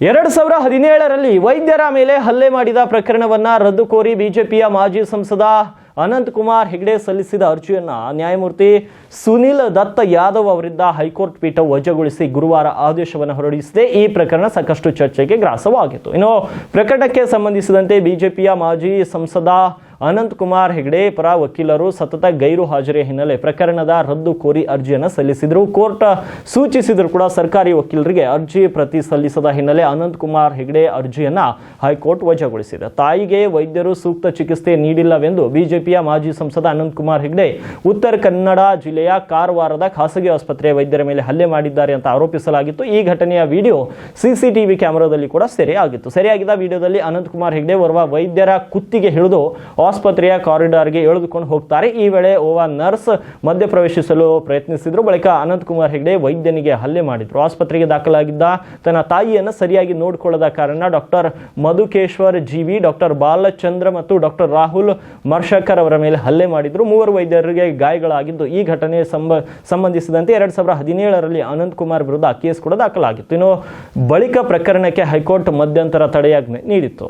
ಎರಡು ಸಾವಿರ ಹದಿನೇಳರಲ್ಲಿ ವೈದ್ಯರ ಮೇಲೆ ಹಲ್ಲೆ ಮಾಡಿದ ಪ್ರಕರಣವನ್ನ ರದ್ದು ಕೋರಿ ಬಿಜೆಪಿಯ ಮಾಜಿ ಸಂಸದ ಅನಂತ್ ಕುಮಾರ್ ಹೆಗ್ಡೆ ಸಲ್ಲಿಸಿದ ಅರ್ಜಿಯನ್ನ ನ್ಯಾಯಮೂರ್ತಿ ಸುನಿಲ್ ದತ್ತ ಯಾದವ್ ಅವರಿಂದ ಹೈಕೋರ್ಟ್ ಪೀಠ ವಜಾಗೊಳಿಸಿ ಗುರುವಾರ ಆದೇಶವನ್ನು ಹೊರಡಿಸಿದೆ. ಈ ಪ್ರಕರಣ ಸಾಕಷ್ಟು ಚರ್ಚೆಗೆ ಗ್ರಾಸವಾಗಿತ್ತು. ಇನ್ನು ಪ್ರಕರಣಕ್ಕೆ ಸಂಬಂಧಿಸಿದಂತೆ ಬಿಜೆಪಿಯ ಮಾಜಿ ಸಂಸದ ಅನಂತ್ ಕುಮಾರ್ ಹೆಗ್ಡೆ ಪರ ವಕೀಲರು ಸತತ ಗೈರು ಹಾಜರಿಯ ಹಿನ್ನೆಲೆ ಪ್ರಕರಣದ ರದ್ದು ಕೋರಿ ಅರ್ಜಿಯನ್ನು ಸಲ್ಲಿಸಿದರು. ಕೋರ್ಟ್ ಸೂಚಿಸಿದ್ರು ಕೂಡ ಸರ್ಕಾರಿ ವಕೀಲರಿಗೆ ಅರ್ಜಿ ಪ್ರತಿ ಸಲ್ಲಿಸದ ಹಿನ್ನೆಲೆ ಅನಂತ್ ಕುಮಾರ್ ಹೆಗ್ಡೆ ಅರ್ಜಿಯನ್ನು ಹೈಕೋರ್ಟ್ ವಜಾಗೊಳಿಸಿದೆ. ತಾಯಿಗೆ ವೈದ್ಯರು ಸೂಕ್ತ ಚಿಕಿತ್ಸೆ ನೀಡಿಲ್ಲವೆಂದು ಬಿಜೆಪಿಯ ಮಾಜಿ ಸಂಸದ ಅನಂತ್ ಕುಮಾರ್ ಹೆಗ್ಡೆ ಉತ್ತರ ಕನ್ನಡ ಜಿಲ್ಲೆಯ ಕಾರವಾರದ ಖಾಸಗಿ ಆಸ್ಪತ್ರೆಯ ವೈದ್ಯರ ಮೇಲೆ ಹಲ್ಲೆ ಮಾಡಿದ್ದಾರೆ ಅಂತ ಆರೋಪಿಸಲಾಗಿತ್ತು. ಈ ಘಟನೆಯ ವಿಡಿಯೋ ಸಿಸಿಟಿವಿ ಕ್ಯಾಮೆರಾದಲ್ಲಿ ಕೂಡ ಸೆರೆಯಾಗಿತ್ತು. ಸೆರೆಯಾಗಿದ್ದ ವಿಡಿಯೋದಲ್ಲಿ ಅನಂತ್ ಕುಮಾರ್ ಹೆಗ್ಡೆ ಓರ್ವ ವೈದ್ಯರ ಕುತ್ತಿಗೆ ಹಿಡಿದು ಆಸ್ಪತ್ರೆಯ ಕಾರಿಡಾರ್ಗೆ ಎಳೆದುಕೊಂಡು ಹೋಗ್ತಾರೆ. ಈ ವೇಳೆ ಓವಾ ನರ್ಸ್ ಮಧ್ಯ ಪ್ರವೇಶಿಸಲು ಪ್ರಯತ್ನಿಸಿದ್ರು. ಬಳಿಕ ಅನಂತ್ ಕುಮಾರ್ ಹೆಗ್ಡೆ ವೈದ್ಯನಿಗೆ ಹಲ್ಲೆ ಮಾಡಿದ್ರು. ಆಸ್ಪತ್ರೆಗೆ ದಾಖಲಾಗಿದ್ದ ತನ್ನ ತಾಯಿಯನ್ನು ಸರಿಯಾಗಿ ನೋಡಿಕೊಳ್ಳದ ಕಾರಣ doctor Madhukeshwar, G V doctor Balachandra ಮತ್ತು ಡಾಕ್ಟರ್ ರಾಹುಲ್ ಮರ್ಷಕರ್ ಅವರ ಮೇಲೆ ಹಲ್ಲೆ ಮಾಡಿದ್ರು. ಮೂವರು ವೈದ್ಯರಿಗೆ ಗಾಯಗಳಾಗಿದ್ದು, ಈ ಘಟನೆ ಸಂಬ, ಸಂಬಂಧಿಸಿದಂತೆ ಎರಡ್ ಸಾವಿರದ ಹದಿನೇಳರಲ್ಲಿ ಅನಂತ್ ಕುಮಾರ್ ವಿರುದ್ಧ ಕೇಸ್ ಕೂಡ ದಾಖಲಾಗಿತ್ತು. ಇನ್ನು ಬಳಿಕ ಪ್ರಕರಣಕ್ಕೆ ಹೈಕೋರ್ಟ್ ಮಧ್ಯಂತರ ತಡೆಯಾಜ್ಞೆ ನೀಡಿತ್ತು.